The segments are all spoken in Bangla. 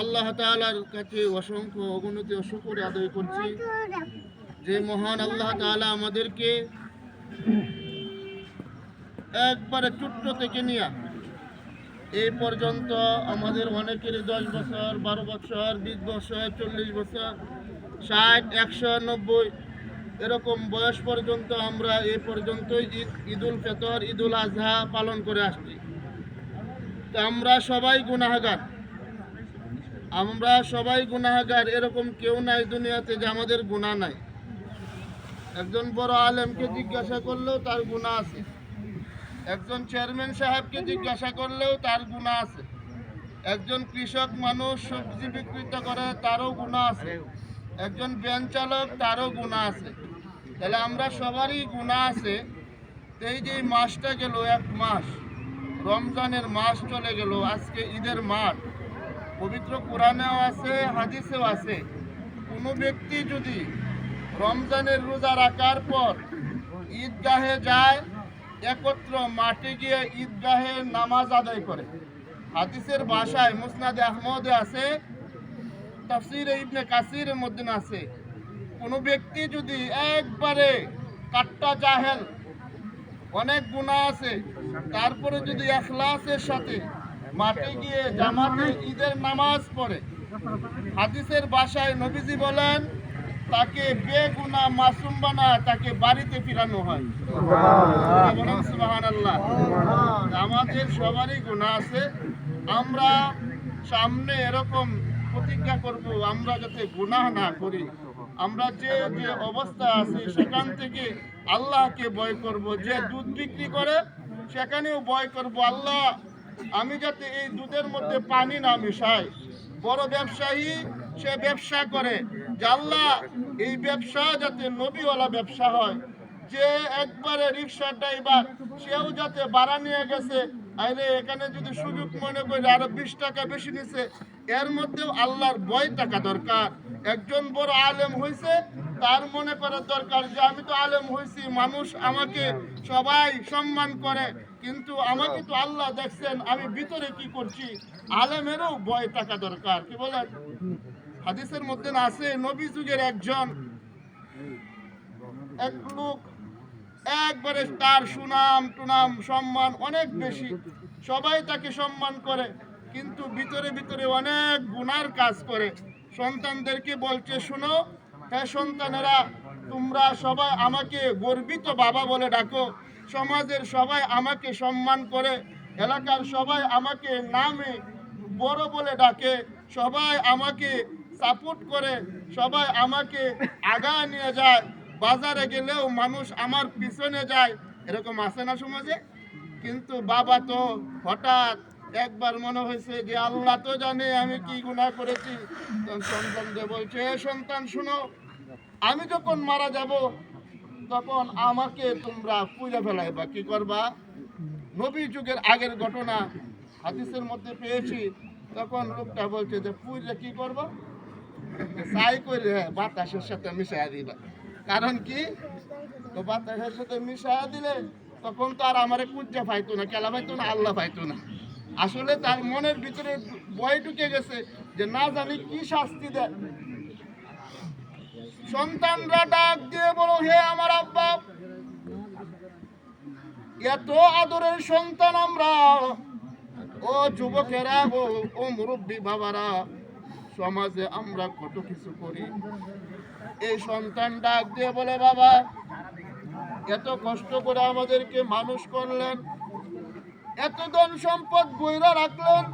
আল্লাহ তাআলার কাছে অসংখ্য অগণিত শুকর আদায় করছি। যে মহান আল্লাহ তাআলা আমাদেরকে একবারে ছোট্ট থেকে নিয়ে এই পর্যন্ত আমাদের অনেকের দশ বছর, বারো বছর, বিশ বছর, চল্লিশ বছর, ষাট, একশো, নব্বই এরকম বয়স পর্যন্ত আমরা এই পর্যন্ত ঈদ, ঈদুল ফেতর, ঈদুল আজহা পালন করে আসছি। আমরা সবাই গুনাহগার। আমরা সবাই গুনাহগার, এরকম কেউ নাই দুনিয়াতে যে আমাদের গুনাহ নাই। একজন বড় আলেমকে জিজ্ঞাসা করলেও তার গুণা আছে। একজন চেয়ারম্যান সাহেবকে জিজ্ঞাসা করলেও তার গুণা আছে। একজন কৃষক মানুষ সবজি বিক্রিত করে, তারও গুণা আছে। একজন ব্যান চালক, তারও গুণা আছে। তাহলে আমরা সবারই গুণা আছে। এই যে মাসটা গেল এক মাস। রমজানের মাস চলে গেল, আজকে ঈদের মাঠ। পবিত্র কোরআনেও আছে, হাদিসেও আছে। কোনো ব্যক্তি যদি রমজানের রোজা রাখার পর ঈদগাহে যায়, একত্র মাঠে গিয়ে ঈদগাহে নামাজ আদায় করে। হাদিসের বাসায় মুসনাদে আহমদে আছে, তাফসিরে ইবনে কাসিরের মধ্যে আছে। কোনো ব্যক্তি যদি একবারে কাট্টা জাহেল, অনেক গুণা আছে তারপরে যদি এখলাসের সাথে মাঠে গিয়ে জামাতে ঈদের নামাজ পড়ে, হাদিসের বাসায় নবীজি বলেন, তাকে বেগুনা মাসুম বানায় তাকে বাড়িতে ফিরানো হয়। আমাদের সবারই গুণা আছে। আমরা সামনে এরকম প্রতিজ্ঞা করব, আমরা যাতে গুনাহ না করি। আমরা যে যে অবস্থা আছে, সেখান থেকে আল্লাহকে ভয় করব, যে দুধ বিক্রি করে সেখানেও ভয় করব, আল্লাহ। আমি যাতে এই দুধের মধ্যে পানি না মিশাই। বড় ব্যবসায়ী, সে ব্যবসা করে। আল্লাহ, এই ব্যবসা যাতে নবীওয়ালা ব্যবসা হয়। যে একবারে রিক্সা ড্রাইভার, সেও যাতে ভাড়া নিয়ে গেছে। আরে, এখানে যদি সুযোগ মনে করে, আরও বিশ টাকা বেশি নিছে। এর মধ্যেও আল্লাহর বয় টাকা দরকার। একজন বড় আলেম হয়েছে তার মনে করার দরকার যে আমি তো আলেম হয়েছি, মানুষ আমাকে সবাই সম্মান করে, কিন্তু আমাকে তো আল্লাহ দেখছেন, আমি ভিতরে কি করছি? আলেমেরও ভয় থাকা দরকার, কি বলেন? হাদিসের মধ্যে আছে, নবী যুগের একজন, এক লোক, একবারে তার সুনাম টুনাম সম্মান অনেক বেশি, সবাই তাকে সম্মান করে, কিন্তু ভিতরে ভিতরে অনেক গুনার কাজ করে। সন্তানদেরকে বলছে, শুনো হ্যাঁ সন্তানেরা, তোমরা সবাই আমাকে গর্বিত বাবা বলে ডাকো। সমাজের সবাই আমাকে সম্মান করে, এলাকার সবাই আমাকে নামে বড় বলে ডাকে। সবাই আমাকে সাপোর্ট করে, সবাই আমাকে আগায় নিয়ে যায়। বাজারে গেলেও মানুষ আমার পিছনে যায়। এরকম আসে না সমাজে? কিন্তু বাবা তো হঠাৎ একবার মনে হয়েছে যে আল্লাহ তো জানে আমি কি গুনাহ করেছি। সন্তানকে বলছে, "এ সন্তান, শুনো, আমি যখন মারা যাব, তখন আমাকে তোমরা পুজো ফেলাইবা। কি করবা? নবী যুগের আগের ঘটনা হাদিসের মধ্যে পেয়েছি। তখন লোকটা বলছে যে পুজো কি করব? সাই করে বাতাসের সাথে মিশাইয়া দিবা। কারণ কি? তো বাতাসের সাথে মিশাইয়া দিলে তখন তো আর আমারে কুজ্জা পাইতো না, কেলা পাইতো না, আল্লাহ পাইতো না। আসলে তার মনের ভিতরে ভয় ঢুকে গেছে যে না জানি কি শাস্তি দেয়। সন্তানরা ডাক দিয়ে বলো, হে আমার আব্বা, এত আদরের সন্তান আমরা। ও যুবকেরা, ও ও মুরব্বী বাবারা, সমাজে আমরা কত কিছু করি। এই সন্তান ডাক দিয়ে বলে, বাবা, এত কষ্ট করে আমাদেরকে মানুষ করলেন। এত ধন সম্পদ বইরা রাখলেন,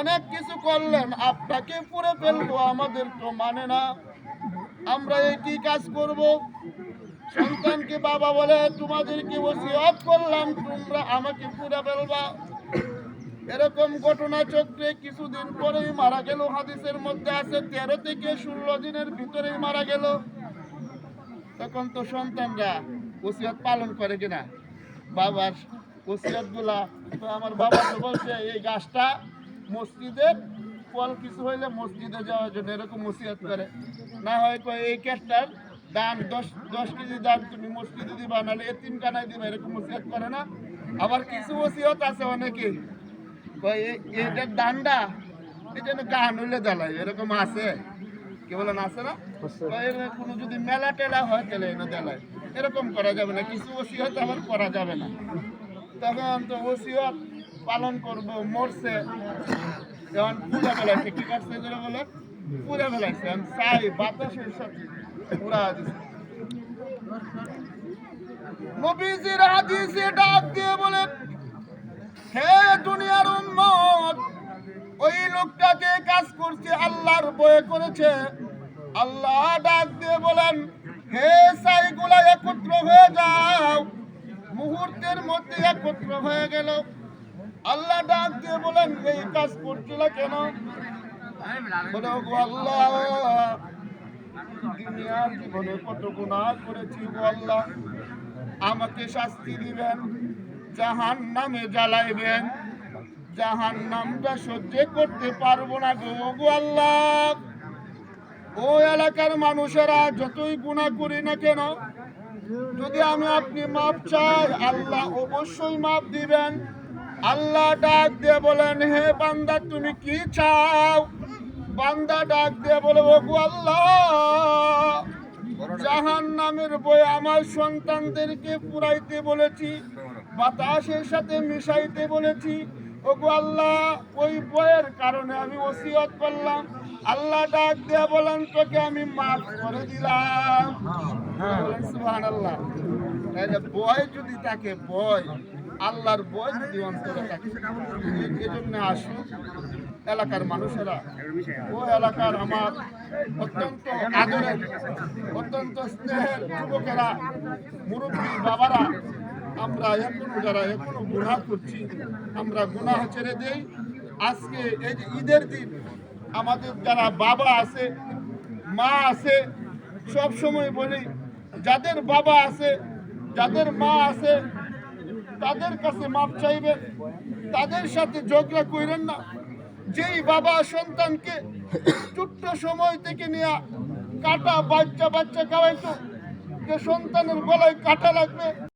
অনেক কিছু করলেন, আপনাকে পুরে ফেলব, আমাদের তো মানে না। আমরা এই কি কাজ করব? সন্তানকে বাবা বলে, তোমাদেরকে ওসিয়ত করলাম, তোমরা আমাকে পুরে ফেলবা। এরকম ঘটনা চক্রে কিছুদিন পরেই মারা গেল, হাদিসের মধ্যে আছে, তেরো থেকে ষোলো দিনের ভিতরেই মারা গেল। তখন তো সন্তানরা ওসিয়ত পালন করে কিনা? বাবার ওসিয়ত তো আমার বাবা তো বলছে এই গাছটা মসজিদের ফল কিছু হইলে মসজিদে যাওয়ার জন্য এরকম ওসিয়ত করে। না হয় কয় এই ক্যাশটার দাম দশ দশ কেজি দাম তুমি মসজিদে দিবা নাহলে এ তিন কানায় দিবা এরকম ওসিয়ত করে না? আবার কিছু ওসিয়ত আছে অনেকে কয় এ- এটা এটা গান হইলে জ্বালাই এরকম আছে। কি বলেন আছে না? কোনো যদি মেলা টেলা হয় তাহলে এনে জ্বালায়। এরকম করা যাবে না কিছু ওসিয়ত আবার করা যাবে না। তখন তো ওসিয়ত পালন করব, মরছে। যেমন পুরা বেলাইছে কি করছে যেটা বলে? পুরা বেলাইছে আমি চাই বাতাসের সাথে পুরা দিছে। নবীজির হাদিসে ডাক দিয়ে বলেন হে দুনিয়ার উম্মত, ওই লোকটা যে কাজ করছে আল্লাহর বয়ে করেছে। আল্লাহ ডাক দিয়ে বলেন, হে সাইগুলা একত্র হয়ে যাও। মুহূর্তের মধ্যে একত্র হয়ে গেল। আল্লাহ ডাক দিয়ে বলেন, এই কাজ করছিল কেন? জীবনে কত করেছি আমাকে শাস্তি দিবেন নামে জ্বালাইবেন। নামটা সহ্য করতে পারব না গো এলাকার মানুষেরা যতই গুণা করি না কেন যদি আমি আপনি মাপ চাই, আল্লাহ অবশ্যই মাপ দিবেন। আল্লাহ ডাক দিয়ে বলেন, হে বান্দা, তুমি কি চাও? বান্দা ডাক দিয়ে বলে গো আল্লাহ জাহান নামের বই আমার সন্তানদেরকে পুরাইতে বলেছি, বাতাসের সাথে মিশাইতে বলেছি। ওগো আল্লাহ, ওই বইয়ের কারণে আমি ওসিয়ত করলাম। আল্লাহ ডাক দিয়ে বলেন তোকে আমি মাফ করে দিলাম। সুহান আল্লাহ বয় যদি তাকে বয় আল্লাহর বয় যদি অন্তরে থাকে এই জন্য আসুন এলাকার মানুষেরা। ও এলাকার আমার অত্যন্ত আদরের অত্যন্ত স্নেহের যুবকেরা মুরব্বী বাবারা আমরা এখনও যারা এখনও গুনাহ করছি আমরা গুনাহ ছেড়ে দেই। আজকে এই যে ঈদের দিন আমাদের যারা বাবা আছে, মা আছে, সব সময় বলি, যাদের বাবা আছে, যাদের মা আছে, তাদের কাছে মাপ চাইবেন, তাদের সাথে ঝগড়া কইরেন না। যেই বাবা সন্তানকে ছোট্ট সময় থেকে নিয়ে কাটা বাচ্চা বাচ্চা খাওয়াইতো যে সন্তানের গলায় কাটা লাগবে।